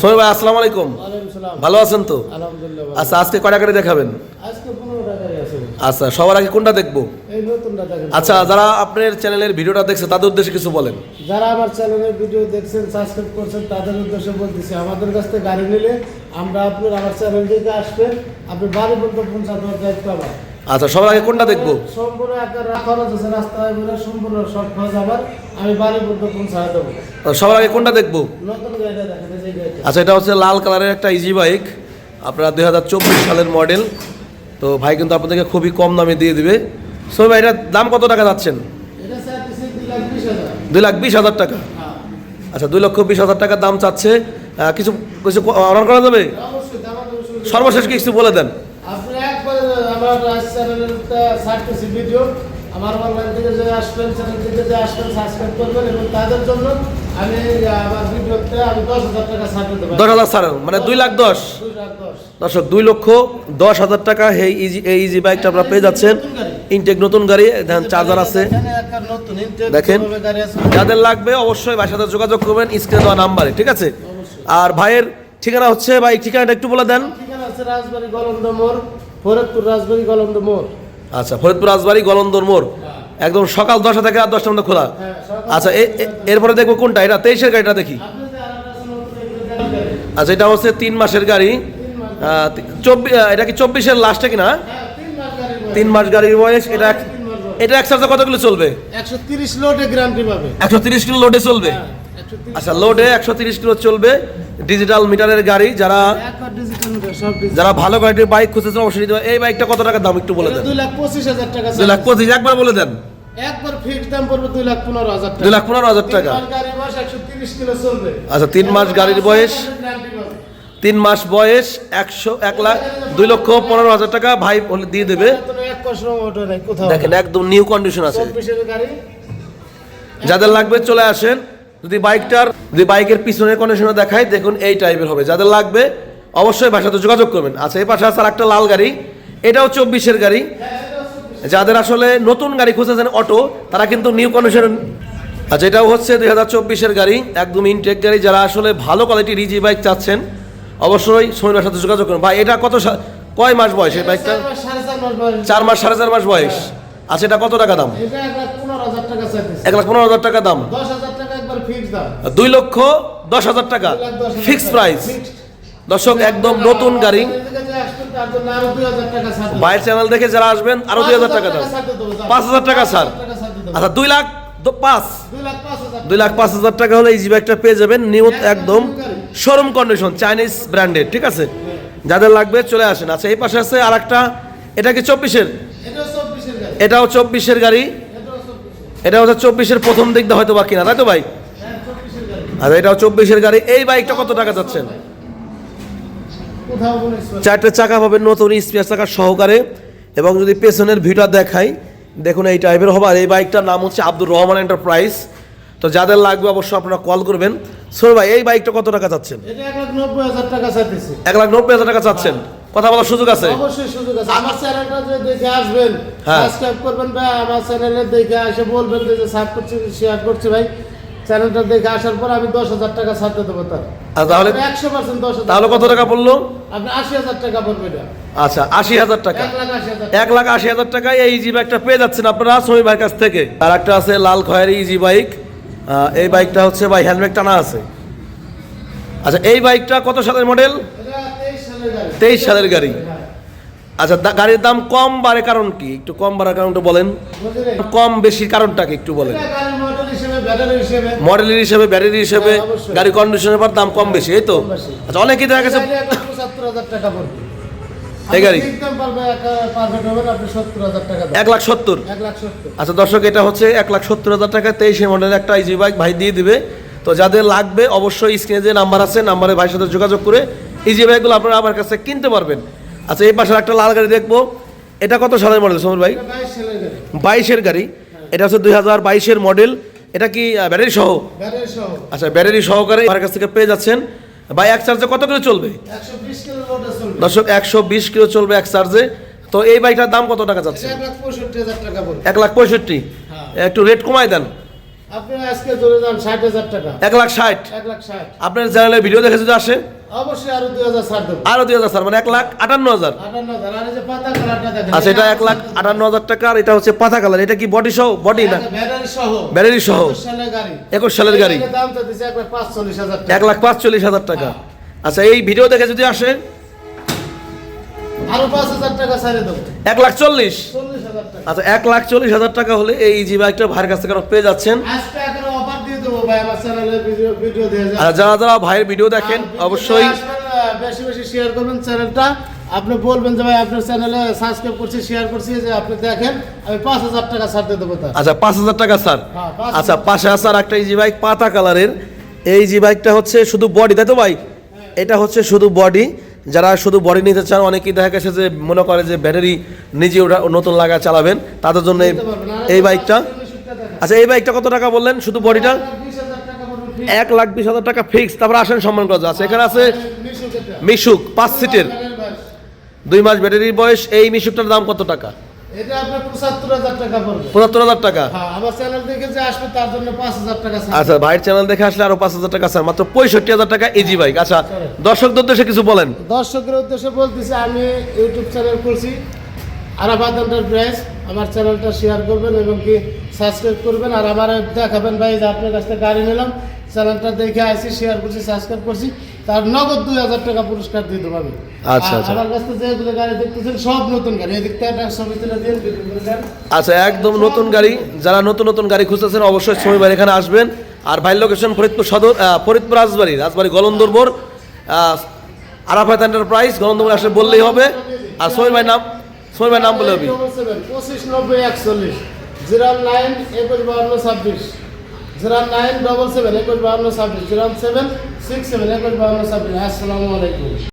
সোহেল ভাই আসসালামু আলাইকুম। ভালো আছেন তো? আচ্ছা আজকে কয়টা করে দেখাবেন? আচ্ছা সবার আগে কোনটা দেখব? এই নতুনটা দেখেন আচ্ছা যারা আপনার চ্যানেলের ভিডিওটা দেখছে তাদের উদ্দেশ্যে কিছু বলেন। যারা আমার চ্যানেলের ভিডিও দেখছেন সাবস্ক্রাইব করছেন তাদের উদ্দেশ্যে বলতেছি আমাদের কাছ থেকে গাড়ি নিলে আমরা আপনার আমার চ্যানেল থেকে আসবেন আপনি বাড়ি পর্যন্ত দেওয়ার দায়িত্ব আমার। আচ্ছা সবার আগে কোনটা দেখব? সম্পূর্ণ একটা খরচ আছে রাস্তায় বলে সম্পূর্ণ সব খরচ আমার আমি বাড়ি পর্যন্ত পৌঁছায় দেবো। সবার আগে কোনটা দেখব? নতুন গাড়িটা দেখেন আচ্ছা এটা হচ্ছে লাল কালারের একটা ইজি বাইক আপনারা দুই হাজার চব্বিশ সালের মডেল। তো ভাই কিন্তু আপনাদেরকে খুবই কম দামে দিয়ে দিবে। সোহেল ভাই এটার দাম কত টাকা যাচ্ছেন? দুই লাখ বিশ হাজার। টাকা? হ্যাঁ। আচ্ছা দুই লক্ষ বিশ হাজার টাকার দাম চাচ্ছে। কিছু কিছু অর্ডার করা যাবে? সর্বশেষ কিছু বলে দেন। আমার ছাড়তেছি ভিডিও আমার অনলাইন থেকে যে আসবেন চ্যানেল থেকে যে আসবেন সাবস্ক্রাইব করবেন এবং তাদের জন্য আমি আমার ভিডিওতে আমি দশ হাজার টাকা ছাড় দিতে দশ হাজার ছাড় মানে দুই লাখ দশ। দর্শক দুই লক্ষ দশ হাজার টাকা এই ইজি এই ইজি বাইকটা আপনারা পেয়ে যাচ্ছেন। ইনটেক নতুন গাড়ি দেখেন চার্জার আছে দেখেন যাদের লাগবে অবশ্যই ভাইয়ের সাথে যোগাযোগ করবেন স্ক্রিনে দেওয়া নাম্বারে ঠিক আছে? আর ভাইয়ের ঠিকানা হচ্ছে ভাই ঠিকানাটা একটু বলে দেন। ঠিকানা আছে রাজবাড়ি গলন্দ মোড় ফরিদপুর রাজবাড়ি গলন্দ মোড়। আচ্ছা ফরিদপুর রাজবাড়ি গলন্দর মোড়। একদম সকাল দশটা থেকে রাত দশটার মধ্যে খোলা। হ্যাঁ আচ্ছা এরপরে দেখব কোনটা? এটা তেইশের গাড়িটা দেখি। আচ্ছা এটা হচ্ছে তিন মাসের গাড়ি। চব্বিশ এটা কি চব্বিশের লাস্টে কিনা? হ্যাঁ তিন মাস গাড়ির বয়স। এটা। এটা এক চার্জে কত কিলো চলবে? একশো তিরিশ লোডে গ্যারান্টি পাবে। একশো তিরিশ কিলো লোডে চলবে? হ্যাঁ, 130 আচ্ছা লোডে একশো তিরিশ কিলো চলবে। ডিজিটাল মিটারের গাড়ি যারা যারা ভালো কোয়ালিটির বাইক খুঁজতেছেন অবশ্যই নিতে এই বাইকটা কত টাকা দাম একটু বলে দেন। দুই লাখ পঁচিশ হাজার টাকা দুই লাখ পঁচিশ একবার বলে দেন। একবার ফিক্স দাম পড়বে দুই লাখ পনেরো হাজার টাকা। দুই লাখ পনেরো হাজার টাকা। আচ্ছা তিন মাস গাড়ির বয়স গ্যারান্টি তিন মাস বয়স একশো এক লাখ দুই লক্ষ পনেরো হাজার টাকা। ভাই দিয়ে দেবে। দেখেন একদম নিউ কন্ডিশন আছে। যাদের লাগবে চলে আসেন। যদি বাইকটার যদি বাইকের পিছনের কন্ডিশনে দেখায় দেখুন এই টাইপের হবে। যাদের লাগবে অবশ্যই ভাষাতে যোগাযোগ করবেন। আচ্ছা এই পাশে আছে একটা লাল গাড়ি। এটাও চব্বিশের গাড়ি। যাদের আসলে নতুন গাড়ি খুঁজেছেন অটো তারা কিন্তু নিউ কন্ডিশন আচ্ছা এটাও হচ্ছে দুই হাজার চব্বিশের গাড়ি। একদম ইনটেক গাড়ি। যারা আসলে ভালো কোয়ালিটির ইজি বাইক চাচ্ছেন অবশ্যই সময়ের সাথে যোগাযোগ করুন। ভাই এটা কত কয় মাস বয়স এই বাইকটা চার মাস, সাড়ে চার মাস বয়স। আচ্ছা এটা কত টাকা দাম? এক লাখ পনেরো হাজার টাকা দাম। দুই লক্ষ দশ হাজার টাকা। Fix price. দর্শক একদম নতুন গাড়ি। বাইরের চ্যানেল দেখে যারা আসবেন আরও দুই হাজার টাকা দাম পাঁচ হাজার টাকা দেবো। আচ্ছা দুই লাখ পাঁচ। দুই লাখ পাঁচ হাজার টাকা হলে এই জিব্যাগটা পেয়ে যাবেন। নিউ একদম শোরুম কন্ডিশন চাইনিজ ব্র্যান্ডেড ঠিক আছে? যাদের লাগবে চলে আসেন। আচ্ছা এই পাশে আছে আর একটা এটা কি চব্বিশের? এটাও চব্বিশের গাড়ি। এটা হচ্ছে চব্বিশের প্রথম দিক দিয়ে হয়তো বা কিনা তাই তো ভাই? হ্যাঁ আর এটাও চব্বিশের গাড়ি। এই বাইকটা কত টাকা যাচ্ছেন? চারটে চাকা পাবেন নতুন স্পেয়ার চাকা সহকারে। এবং যদি পেছনের ভিউটা দেখাই দেখুন এই টাইপের হবে আর এই বাইকটার নাম হচ্ছে আব্দুর রহমান এন্টারপ্রাইজ। তো যাদের লাগবে অবশ্যই আপনারা কল করবেন। সোর ভাই এই বাইকটা কত টাকা চাচ্ছেন এক লাখ নব্বই হাজার টাকা চাচ্ছেন। কথা বলার সুযোগ আছে? অবশ্যই সুযোগ আছে। আমার চ্যানেলটা যে দেখে আসবেন হ্যাঁ। সাবস্ক্রাইব করবেন ভাই। আমার চ্যানেলে দেখে এসে বলবেন যে সাব করছি শেয়ার করছি ভাই। চ্যানেলটা দেখে আসার পর আমি দশ হাজার টাকা ছাড়তে দেবো আর তাহলে একশো পার্সেন্ট দশ তাহলে কত টাকা পড়ল? আপনি আশি হাজার টাকা পড়বে এটা। আচ্ছা আশি হাজার টাকা। এক লাখ আশি হাজার টাকায় এই ইজি বাইকটা পেয়ে যাচ্ছেন আপনারা সমী ভাইয়ের কাছ থেকে। আর একটা আছে লাল খয়েরি ইজি বাইক এই বাইকটা হচ্ছে ভাই হেলমেট টানা আছে। আচ্ছা এই বাইকটা কত সালের মডেল তেইশ সালের গাড়ি। হ্যাঁ। আচ্ছা গাড়ির দাম কম বাড়ে কারণ কি? একটু কম বাড়ার কারণটা বলেন? কম বেশি কারণটা কি একটু বলেন। মডেলের হিসেবে ব্যাটারি হিসেবে হ্যাঁ, গাড়ি কন্ডিশনের পর দাম কম বেশি এই তো? আচ্ছা অনেকেই দেখা গেছে চাইলে এক লাখ পঁচাত্তর হাজার টাকা পড়বে। এই গাড়ি? এক লাখ সত্তর? আচ্ছা দর্শক এটা হচ্ছে এক লাখ সত্তর হাজার টাকা তেইশে মডেলের একটা ইজি বাইক ভাই দিয়ে দিবে। তো যাদের লাগবে অবশ্যই স্ক্রিনে যে নাম্বার আছে নাম্বারে ভাইয়ের সাথে যোগাযোগ করে ইজি বাইকগুলো আপনারা আমার কাছে কিনতে পারবেন। আচ্ছা এই পাশে একটা লাল গাড়ি দেখব। এটা কত সালের মডেল সমর ভাই? বাইশের গাড়ি। এটা হচ্ছে দুই হাজার বাইশের মডেল এটা কি ব্যাটারি সহ? আচ্ছা ব্যাটারি সহকারে আমার কাছ থেকে পেয়ে যাচ্ছেন। ভাই এক চার্জে কত কিলো চলবে। দর্শক একশো বিশ কিলো চলবে এক চার্জে তো এই বাইকটার দাম কত টাকা যাচ্ছে? এক লাখ পঁয়ষট্টি পঁয়ষট্টি। একটু রেট কমাই দেন। আপনি আজকে ধরে যান ষাট হাজার টাকা। এক লাখ ষাট। এক লাখ ষাট। আপনার চ্যানেলে ভিডিও দেখে যদি আসে আরও দুই হাজার স্যার মানে এক লাখ আটান্ন হাজার। আচ্ছা এটা এক লাখ আটান্ন হাজার টাকা আর এটা হচ্ছে পাতা কালার এটা কি বডি সহ? বডি না? ব্যাটারি সহ। একুশ সালের গাড়ি। এক লাখ পাঁচচল্লিশ হাজার টাকা। টাকা আচ্ছা এই ভিডিও দেখে যদি আসে? আরও পাঁচ হাজার টাকা ছাড়ে দেবো। এক লাখ চল্লিশ। আচ্ছা এক লাখ চল্লিশ হাজার টাকা হলে এই জি বাইকটা ভাইয়ের কাছ থেকে পেয়ে যাচ্ছেন আজকে এখন অফার দিয়ে দেবো ভাই আমার চ্যানেলে ভিডিও ভিডিও দিয়ে যাবে আর যারা যারা ভাইয়ের ভিডিও দেখেন অবশ্যই বেশি বেশি শেয়ার করবেন চ্যানেলটা। আপনি বলবেন যে ভাই আপনার চ্যানেলে সাবস্ক্রাইব করছি শেয়ার করছি যে আপনি দেখেন আমি পাঁচ হাজার টাকা ছাড় দিয়ে দেবো আচ্ছা পাঁচ হাজার টাকা স্যার হ্যাঁ, আচ্ছা পাশে আছে আর একটা ইজি বাইক পাতা কালারের এই জি বাইকটা হচ্ছে শুধু বডি তাই তো ভাই? এটা হচ্ছে শুধু বডি যারা শুধু বডি নিতে চান অনেকেই দেখা গেছে যে মনে করে যে ব্যাটারি নিজে ওটা নতুন লাগা চালাবেন। তাদের জন্য এই বাইকটা আচ্ছা এই বাইকটা কত টাকা বললেন? শুধু বডিটা বিশ হাজার টাকা পড়বে free। এক লাখ বিশ হাজার টাকা ফিক্স তারপরে আসেন সম্মান করা আছে এখানে আছে মিশুক পাঁচ সিটের। দুই মাস ব্যাটারির বয়স এই মিশুকটার দাম কত টাকা? এটা আপনার টাকা পড়বে। হাজার টাকা? আমার চ্যানেল দেখে আসবে তার জন্য পাঁচ হাজার টাকা ছাড়। আচ্ছা ভাইয়ের চ্যানেল দেখে আসলে আরও পাঁচ হাজার টাকা স্যার। মাত্র পঁয়ষট্টি হাজার টাকা ইজি বাইক আচ্ছা দর্শকদের উদ্দেশ্যে কিছু বলেন। উদ্দেশ্যে বলতেছি আমি ইউটিউব চ্যানেল করছি আরাফাত এন্টারপ্রাইজ আমার চ্যানেলটা শেয়ার করবেন এবং কি সাবস্ক্রাইব করবেন। আর আমার দেখাবেন ভাই যে আপনার কাছ থেকে গাড়ি নিলাম। চ্যানেলটা দেখে আসি শেয়ার করছি সাবস্ক্রাইব করছি। তার নগদ দুই হাজার টাকা পুরস্কার দিতে আমি। আচ্ছা, আচ্ছা। আমার কাছ থেকে যেগুলো গাড়ি দেখতেছেন সব নতুন গাড়ি। থেকে একটা ছবি তুলে দিয়ে। আচ্ছা একদম নতুন গাড়ি। যারা নতুন নতুন গাড়ি খুঁজতেছেন অবশ্যই সময় ভাই এখানে আসবেন। আর ভাই লোকেশন ফরিদপুর সদর ফরিদপুর রাজবাড়ি রাজবাড়ি গলন্দরবর আরাফাত এন্টারপ্রাইজ গলন্দরবর আসলে বললেই হবে। আর সময় ভাই নাম সময় ভাই নাম বলে হবে। পঁচিশ নব্বই একচল্লিশ জিরো নাইন একুশ বাহান্ন ছাব্বিশ। জিরো নাইন ডবল সেভেন একুশ বাউন্ন ছাব্বিশ, জিরো সেভেন সিক্স সেভেন একুশ বাউন্ন ছাব্বিশ। আসসালামু আলাইকুম।